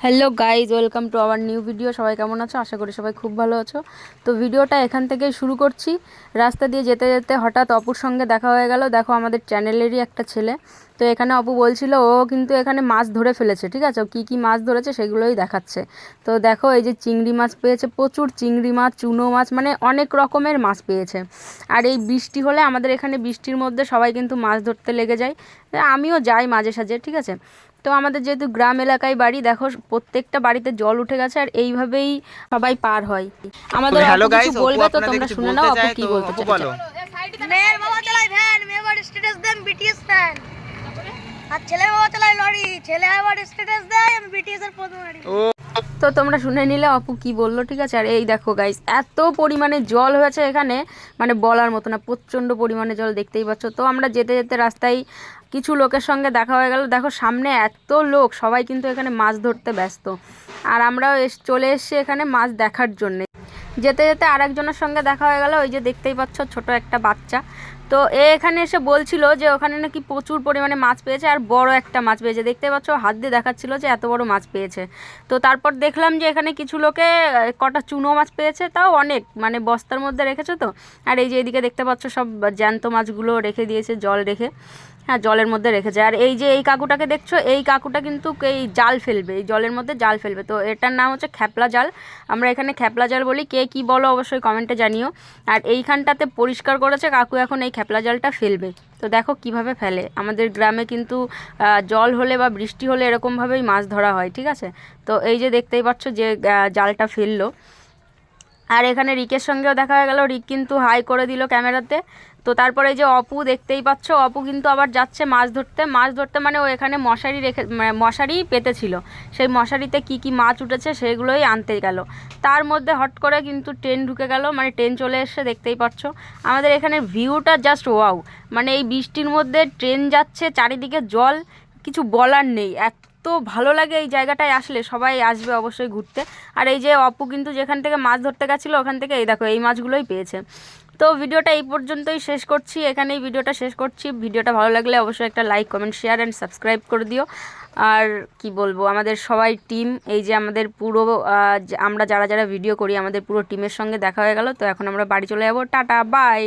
Hello guys welcome to our new video সবাই কেমন আছো? আশা করি সবাই খুব ভালো আছো। তো ভিডিওটা এখান থেকেই শুরু করছি। রাস্তা দিয়ে যেতে যেতে হঠাৎ অপুর সঙ্গে দেখা হয়ে গেল। দেখো, আমাদের চ্যানেলেরই একটা ছেলে। তো এখানে অপু বলছিল, ও কিন্তু এখানে মাছ ধরে ফেলেছে, ঠিক আছে? কী কী মাছ ধরেছে সেগুলোই দেখাচ্ছে। তো দেখো, এই যে চিংড়ি মাছ পেয়েছে, প্রচুর চিংড়ি মাছ, চুনো মাছ মানে অনেক রকমের মাছ পেয়েছে। আর এই বৃষ্টি হলে আমাদের এখানে বৃষ্টির মধ্যে সবাই কিন্তু মাছ ধরতে লেগে যায়। আমিও যাই মাঝে সাঝে, ঠিক আছে? তো আমাদের যেহেতু গ্রাম এলাকায় বাড়ি দেখো প্রত্যেকটা বাড়িতে জল উঠে গেছে আর এইভাবেই সবাই পার হয়। আমাদের হ্যালো গাইস বলবে তো তোমরা শুনে নাও আপু কি বলতে চাও চাইছে বলো। মেয়ের বাবা চালায় ভ্যান মেয়ে আবার স্ট্যাটাস দেন বিটিএস ফ্যান আর ছেলে বাবা চালায় লরি ছেলে আবার স্ট্যাটাস দেয়। ও। তো তোমরা শুনে নিলে অপু কি বলল ঠিক আছে? আর এই দেখো গাইস এত পরিমাণে জল হয়েছে এখানে মানে বলার মতো না প্রচণ্ড পরিমাণে জল দেখতেই পাচ্ছ। তো আমরা যেতে যেতে রাস্তায় কিছু লোকের সঙ্গে দেখা হয়ে গেল। দেখো সামনে এত লোক সবাই কিন্তু এখানে মাছ ধরতে ব্যস্ত। আর আমরাও এস চলে এসেছি এখানে মাছ দেখার জন্যে। যেতে যেতে আরেকজনের সঙ্গে দেখা হয়ে গেল। ওই যে দেখতেই পাচ্ছ ছোট একটা বাচ্চা। তো এখানে এসে বলছিল যে ওখানে নাকি প্রচুর পরিমাণে মাছ পেয়েছে আর বড় একটা মাছ পেয়েছে। দেখতে পাচ্ছ, হাত দিয়ে দেখাচ্ছিল যে এত বড় মাছ পেয়েছে। তো তারপর দেখলাম যে এখানে কিছু লোকে কটা চুনো মাছ পেয়েছে, তাও অনেক মানে বস্তার মধ্যে রেখেছে তো। আর এই যে এদিকে দেখতে পাচ্ছ, সব জ্যান্ত মাছগুলো রেখে দিয়েছে, জল রেখে হ্যাঁ জলের মধ্যে রেখেছে। আর এই যে এই কাকুটাকে দেখছ, এই কাকুটা কিন্তু এই জাল ফেলবে, এই জলের মধ্যে জাল ফেলবে। তো এটার নাম হচ্ছে খ্যাপলা জাল। আমরা এখানে খ্যাপলা জাল বলি, কে কি বলো অবশ্যই কমেন্টে জানিও। আর এইখানটাতে পরিষ্কার করেছে কাকু, এখন এই খ্যাপলা জলটা ফেলবে। তো দেখো কীভাবে ফেলে। আমাদের গ্রামে কিন্তু জল হলে বা বৃষ্টি হলে এরকমভাবেই মাছ ধরা হয়, ঠিক আছে? তো এই যে দেখতেই পাচ্ছ যে জালটা ফেলল। আর এখানে রিকের সঙ্গেও দেখা হয়ে গেল। রিক কিন্তু হাই করে দিল ক্যামেরাতে। তো তারপরে যে অপু দেখতেই পাচ্ছ, অপু কিন্তু আবার যাচ্ছে মাছ ধরতে। মাছ ধরতে মানে ও এখানে মশারি রেখে মানে মশারি পেতেছিল। সেই মশারিতে কি কি মাছ উঠেছে সেগুলোই আনতে গেল। তার মধ্যে হট করে কিন্তু ট্রেন ঢুকে গেল। মানে ট্রেন চলে এসে দেখতেই পাচ্ছ। আমাদের এখানে ভিউটা জাস্ট ওয়াও মানে এই বৃষ্টির মধ্যে ট্রেন যাচ্ছে, চারিদিকে জল। কিছু বলার নেই। এত ভালো লাগে এই জায়গাটায় আসলে, সবাই আসবে অবশ্যই ঘুরতে। আর এই যে অপু কিন্তু যেখান থেকে মাছ ধরতে গেছিল, ওখান থেকে এই দেখো, এই মাছগুলোই পেয়েছে। তো ভিডিওটা এই পর্যন্তই শেষ করছি, এখানেই ভিডিওটা শেষ করছি। ভিডিওটা ভালো লাগলে অবশ্যই একটা like comment share and subscribe করে দিও। আর কি বলব, আমাদের সবাই টিম এই যে আমাদের পুরো আমরা যারা যারা ভিডিও করি, আমাদের পুরো টিমের সঙ্গে দেখা হয়ে গেল। তো এখন আমরা বাড়ি চলে যাব। Tata bye